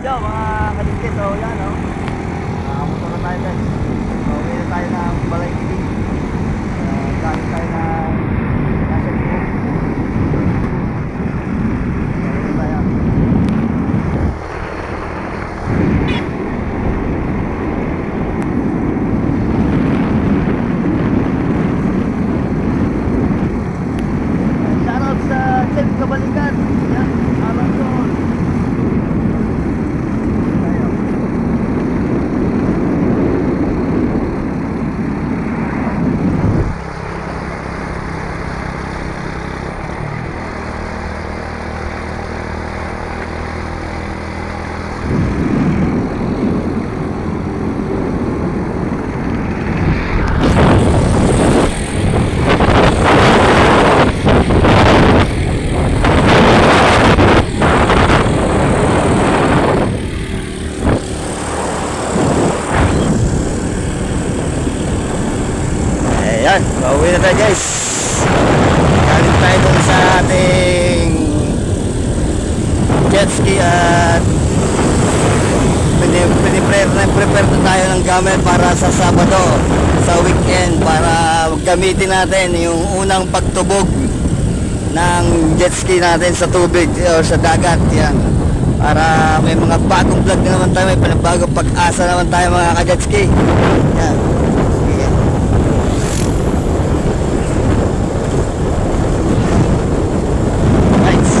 Yo, mga kaligkit, so yan, no? Nakamotor na tayo guys. So, na tayo ng Balay TV. Uh, tayo na nasa Libo. So, uwi na tayo. Shoutout sa Chef Kabalikan. Yan, alam ko. Tayo. Ayan, pauwi na tayo guys. Galing tayo dun sa ating jet ski at piniprepare na prepare na ng gamit para sa Sabado, sa weekend para gamitin natin yung unang pagtubog ng jet ski natin sa tubig o sa dagat yan. Para may mga bagong vlog na naman tayo may panibagong pag-asa naman tayo mga ka-jet ski. Yan Sige. Nice.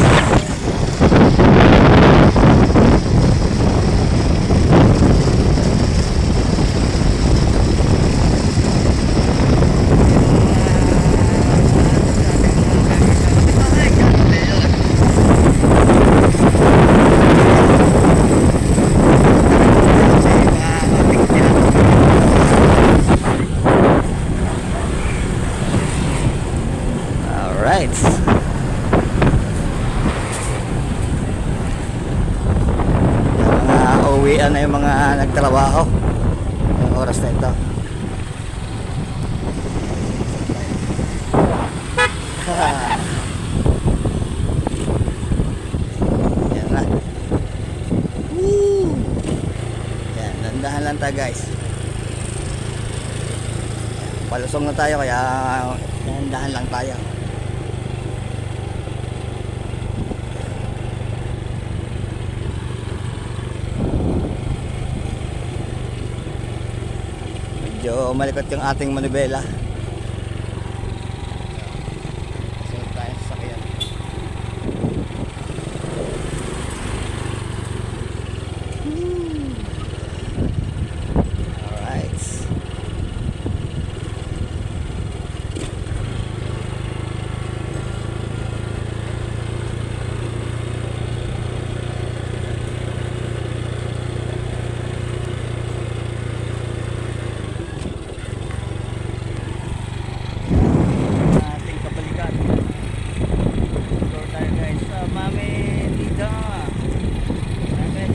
All right. Yung mga uwian na yung mga nagtrabaho. Yung oras na ito. Yan na. Yan, nandahan lang tayo guys. Palusong na tayo kaya nandahan lang tayo. Medyo malikot yung ating manibela. Sunod tayo sa sakyan. Alright. ating kapalikan. Door tayo guys. Uh, Mami Nida. Mami.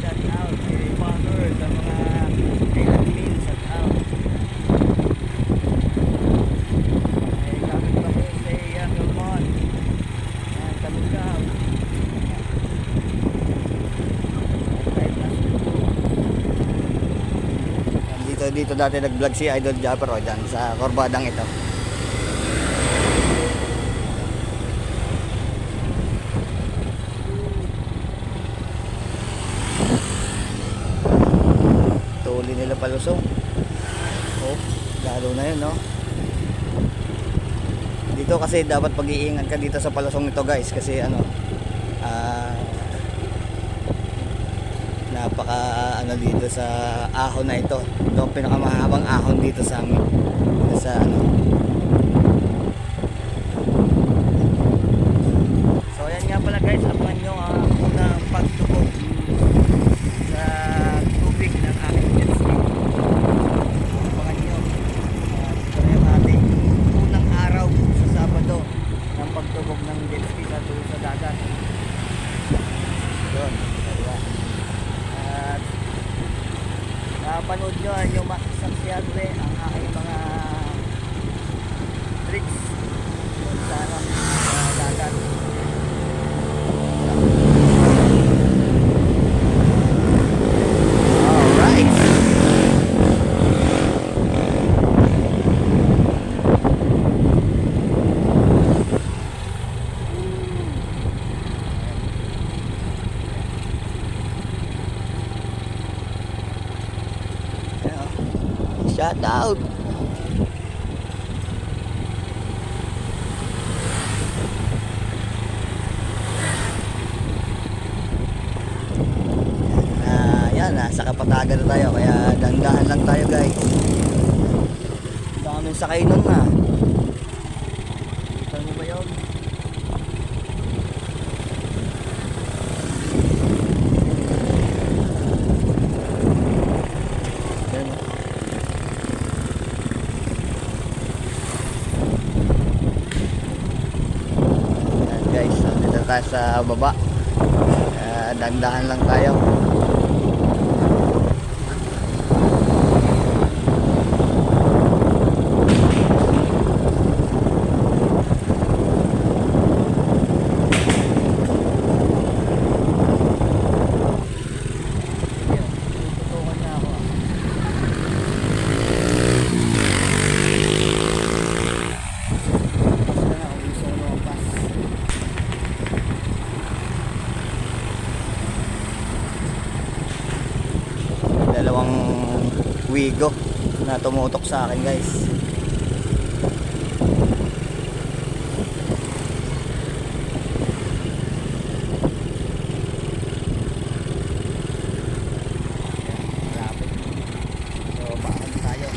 Shout out kay Father sa mga kay admin. Shout out. Ay kapit pa po sa iya Milmon. Ayan, Kalugab. Kahit nasa dito dati nag-vlog si Idol Japper o dyan sa Corbadang ito. Tuli nila palusong. Oh, lalo na yun, no? Dito kasi dapat pag-iingat ka dito sa palusong nito guys kasi ano ah napaka ano dito sa ahon na ito. Ito ang pinakamahabang ahon dito sa amin dito sa ano so ayan nga pala guys abangan nyo ang unang pagtubog sa tubig ng aking jet ski abangan nyo uh, ito na yung ating unang araw sa Sabado ng pagtubog ng jet ski sa, sa dagat yun diba? At napanood nyo yung masasaksyan rin ang aking mga tricks sa, ano, sa dagat. Shout out. Ah, yan, nasa kapatagan na tayo kaya dandahan lang tayo guys. Daming sakay nun na. Kita niyo ba yun? Yan. Yan guys, dito tayo sa baba. Uh, dandahan lang tayo. Wigo na tumutok sa akin guys. Lapit. So, bakit tayo?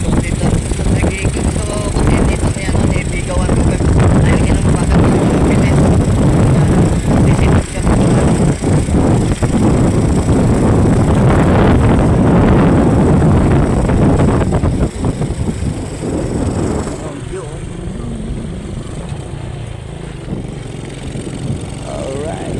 So, dito, dito, nagiging gusto ko kasi dito may ano, may bigawan ko. Ayaw niya na mabagal ko ng bilis. Sisinap siya sa mga. Oh, view, oh. Alright.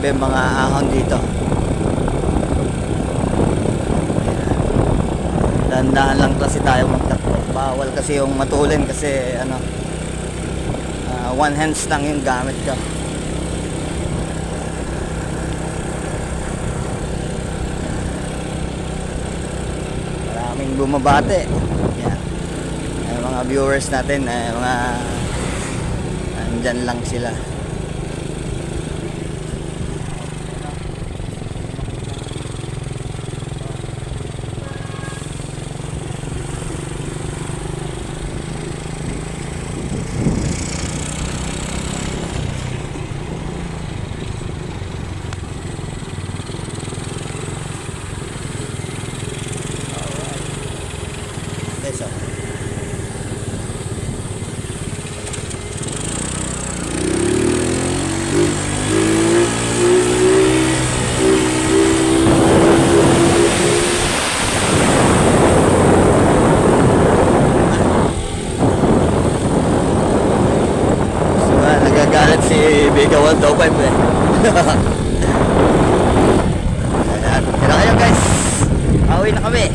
Grabe mga ahon dito. Dandahan lang kasi tayo magtakbo. Bawal kasi yung matulin kasi ano ah, one hands lang yung gamit ko. Maraming bumabate. Yan. Ay, mga viewers natin, ay, mga andyan lang sila. Okay, so. So, ah, nagagalit Biga 125 eh. Ayan, tira kayo guys. Pauwi na kami.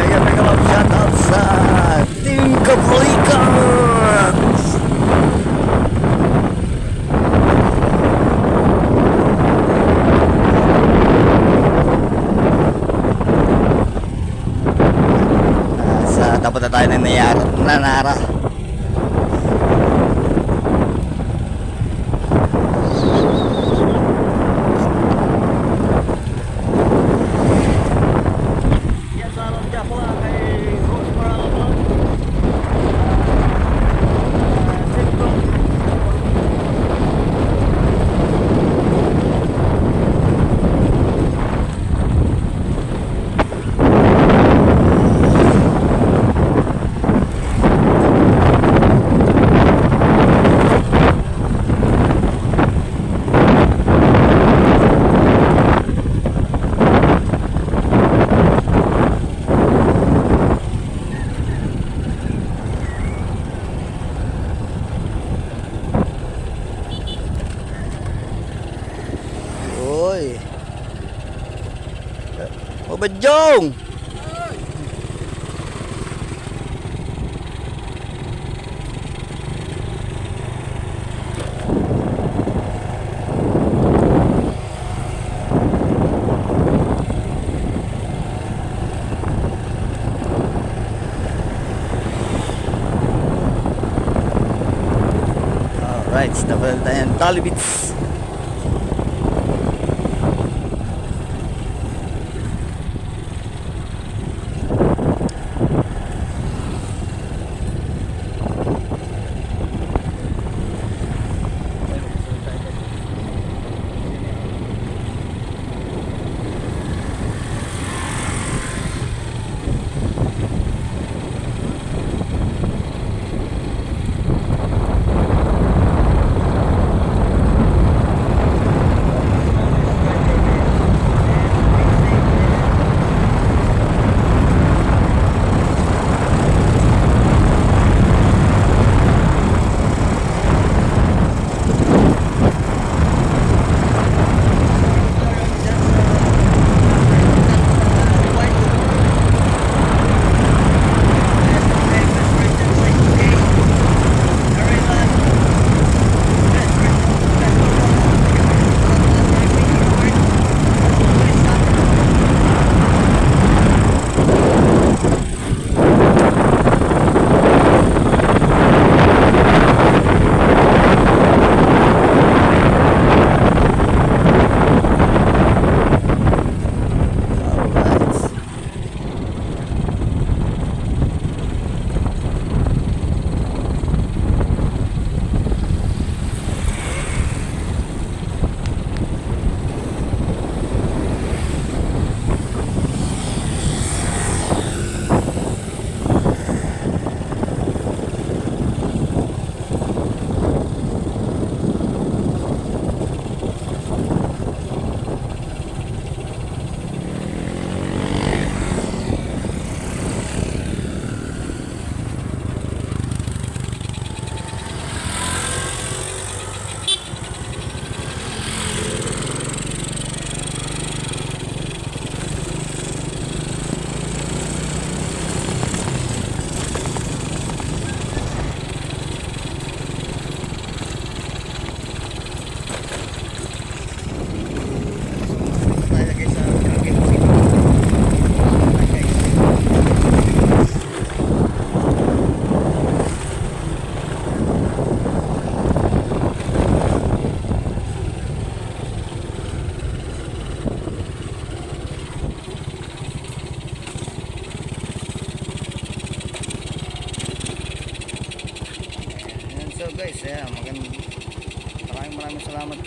Mega mega love shoutout sa Team na tayo nayara, nanara. Papa Jong. Alright, tapos tayo ng Talibits.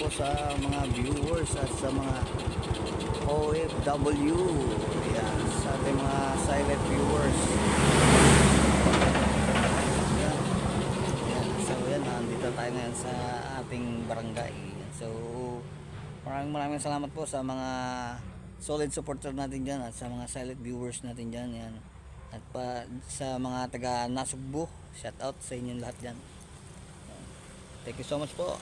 Sa mga viewers at sa mga OFW ayan, sa ating mga silent viewers. So ayan, nandito tayo ngayon sa ating barangay. So maraming maraming salamat po sa mga solid supporter natin dyan at sa mga silent viewers natin dyan. Yan. at pa sa mga taga Nasugbu shout out sa inyong lahat dyan. Thank you so much po